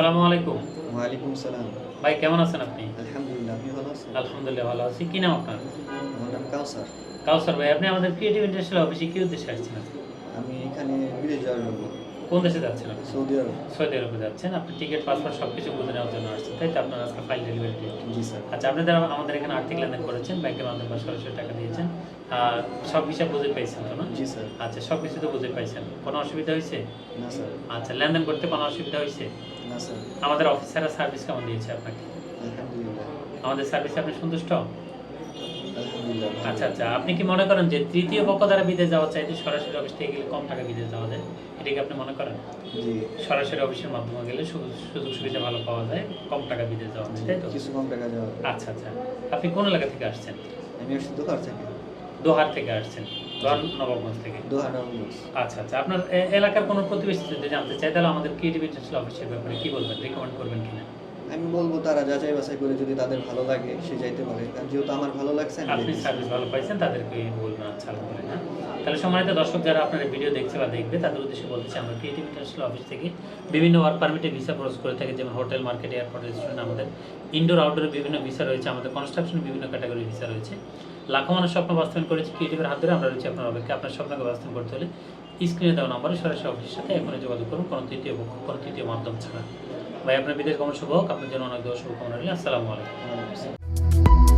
আসসালামু আলাইকুম। ওয়ালাইকুম সালাম ভাই কেমন আছেন আপনি? আলহামদুলিল্লাহ আপনি ভালো আছেন? আলহামদুলিল্লাহ ভালো আছি। কি নাম আপনার? আমার নাম কাউসার। কাউসার ভাই আপনি আমাদের ক্রিয়েটিভ ইন্ডাস্ট্রিয়াল অফিসে কি উদ্দেশ্যে আসছেন আমি এখানে বিদেশ যাওয়ার কোন দেশে যাচ্ছেন আপনি? সৌদি আরব। সৌদি আরবে যাচ্ছেন। আপনি টিকিট পাসপোর্ট সব কিছু বুঝে নেওয়ার জন্য আসছেন। তাই তো আপনার আজকে ফাইল ডেলিভারি ডেট জি স্যার। আচ্ছা আপনি যারা আমাদের এখানে আর্থিক লেনদেন করেছেন ব্যাংকের মাধ্যমে সরাসরি টাকা দিয়েছেন আর সব হিসাব বুঝে পাইছেন তো না? জি স্যার। আচ্ছা সব কিছু তো বুঝে পাইছেন। কোনো অসুবিধা হয়েছে? না স্যার। আচ্ছা লেনদেন করতে কোনো অসুবিধা হয়েছে? না স্যার। আমাদের অফিসাররা সার্ভিস কেমন দিয়েছে আপনাকে? আলহামদুলিল্লাহ। আমাদের সার্ভিসে আপনি সন্তুষ্ট? আচ্ছা আচ্ছা আপনি কি মনে করেন যে তৃতীয় পক্ষ দ্বারা বিদেশ যাওয়া চাইতে সরাসরি অফিস থেকে গেলে কম টাকা বিদেশ যাওয়া যায়? এটা কি আপনি মনে করেন? জি। সরাসরি অফিসের মাধ্যমে গেলে সুযোগ সুবিধা ভালো পাওয়া যায় কম টাকা বিদেশ যাওয়া যায় তাই তো? কিছু কম টাকা যাওয়া আচ্ছা আচ্ছা আপনি কোন এলাকা থেকে আসছেন? আমি আসছি দোকান থেকে। দোহার থেকে আসছেন দোহার নবাবগঞ্জ থেকে। নবগঞ্জ আচ্ছা আচ্ছা আপনার এলাকার কোনো প্রতিবেশী যদি জানতে চাই তাহলে আমাদের ক্রিয়েটিভ ইন্টারন্যাশনাল অফিসের ব্যাপারে কি বলবেন রেকমেন্ড করবেন কিনা? আমি বলব তারা যাচাই বাছাই করে যদি তাদের ভালো লাগে সে যাইতে পারে। কারণ যেহেতু আমার ভালো লাগছে আপনি। সার্ভিস ভালো পাইছেন তাদেরকে বলবেন আচ্ছা আলহামদুলিল্লাহ তাহলে সম্মানিত দর্শক যারা আপনার ভিডিও দেখছে বা দেখবে তাদের উদ্দেশ্যে বলতেছি আমরা ক্রিয়েটিভ ইন্টারন্যাশনাল অফিস থেকে বিভিন্ন ওয়ার্ক পারমিটে ভিসা প্রসেস করে থাকি যেমন হোটেল মার্কেট এয়ারপোর্ট রেস্টুরেন্ট আমাদের ইনডোর আউটডোর বিভিন্ন ভিসা রয়েছে আমাদের কনস্ট্রাকশন বিভিন্ন ক্যাটাগরি ভিসা রয়েছে। লাখো মানুষ স্বপ্ন বাস্তবায়ন করেছে ক্রিয়েটিভের হাত ধরে আমরা রয়েছি আপনার অপেক্ষা আপনার স্বপ্নকে বাস্তবায়ন করতে হলে স্ক্রিনে দেওয়া নম্বরে সরাসরি অফিসের সাথে এখনই যোগাযোগ করুন। কোনো তৃতীয় পক্ষ, কোনো তৃতীয় মাধ্যম ছাড়া। ভাই, আপনার বিদেশ গমন শুভ হোক। আপনার জন্য অনেক দোষ শুভকামনা রইল। আসসালামু আলাইকুম।